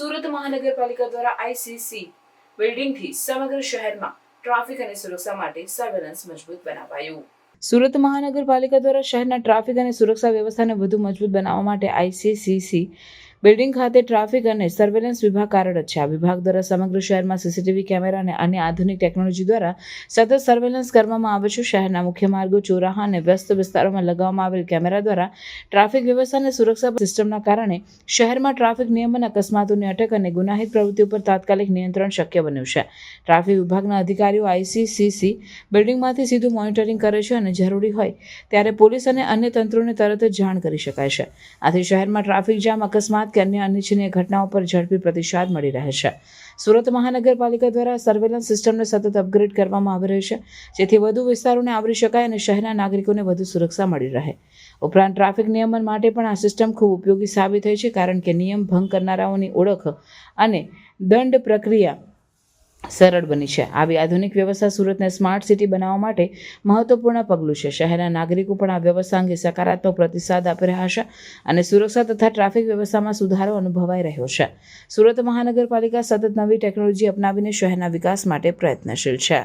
સુરત મહાનગરપાલિકા દ્વારા આઈસીસી બિલ્ડિંગથી સમગ્ર શહેરમાં ટ્રાફિક અને સુરક્ષા માટે સર્વેલન્સ મજબૂત બનાવાયું. સુરત મહાનગરપાલિકા દ્વારા શહેરના ટ્રાફિક અને સુરક્ષા વ્યવસ્થાને વધુ મજબૂત બનાવવા માટે આઈસીસીસી બિલ્ડિંગ ખાતે ટ્રાફિક અને સર્વેલન્સ વિભાગ કાર્યરત છે. આ વિભાગ દ્વારા સમગ્ર શહેરમાં સીસીટીવી કેમેરા અને અન્ય આધુનિક ટેકનોલોજી દ્વારા સતત સર્વેલન્સ કરવામાં આવે છે. શહેરના મુખ્ય માર્ગો, ચોરાહા અને વ્યસ્ત વિસ્તારોમાં લગાવવામાં આવેલ કેમેરા દ્વારા ટ્રાફિક વ્યવસ્થા અને સુરક્ષા સિસ્ટમના કારણે શહેરમાં ટ્રાફિક નિયમન અકસ્માતોની અટક અને ગુનાહિત પ્રવૃત્તિઓ પર તાત્કાલિક નિયંત્રણ શક્ય બન્યું છે. ટ્રાફિક વિભાગના અધિકારીઓ આઈસીસીસી બિલ્ડિંગમાંથી સીધું મોનિટરિંગ કરે છે અને જરૂરી હોય ત્યારે પોલીસ અને અન્ય તંત્રોને તરત જ જાણ કરી શકાય છે. આથી શહેરમાં ટ્રાફિક જામ અકસ્માત કે અન્ય અનિચ્છનીય ઘટનાઓ પર ઝડપી પ્રતિસાદ મળી રહે છે. સુરત મહાનગરપાલિકા દ્વારા સર્વેલન્સ સિસ્ટમને સતત અપગ્રેડ કરવામાં આવી રહી છે, જેથી વધુ વિસ્તારોને આવરી શકાય અને શહેરના નાગરિકોને વધુ સુરક્ષા મળી રહે. ઉપરાંત ટ્રાફિક નિયમન માટે પણ આ સિસ્ટમ ખૂબ ઉપયોગી સાબિત થઈ છે, કારણ કે નિયમ ભંગ કરનારાઓની ઓળખ અને દંડ પ્રક્રિયા સરળ બની છે. આવી આધુનિક વ્યવસ્થા સુરતને સ્માર્ટ સિટી બનાવવા માટે મહત્વપૂર્ણ પગલું છે. શહેરના નાગરિકો પણ આ વ્યવસ્થા અંગે સકારાત્મક પ્રતિસાદ આપી રહ્યા છે અને સુરક્ષા તથા ટ્રાફિક વ્યવસ્થામાં સુધારો અનુભવાઈ રહ્યો છે. સુરત મહાનગરપાલિકા સતત નવી ટેકનોલોજી અપનાવીને શહેરના વિકાસ માટે પ્રયત્નશીલ છે.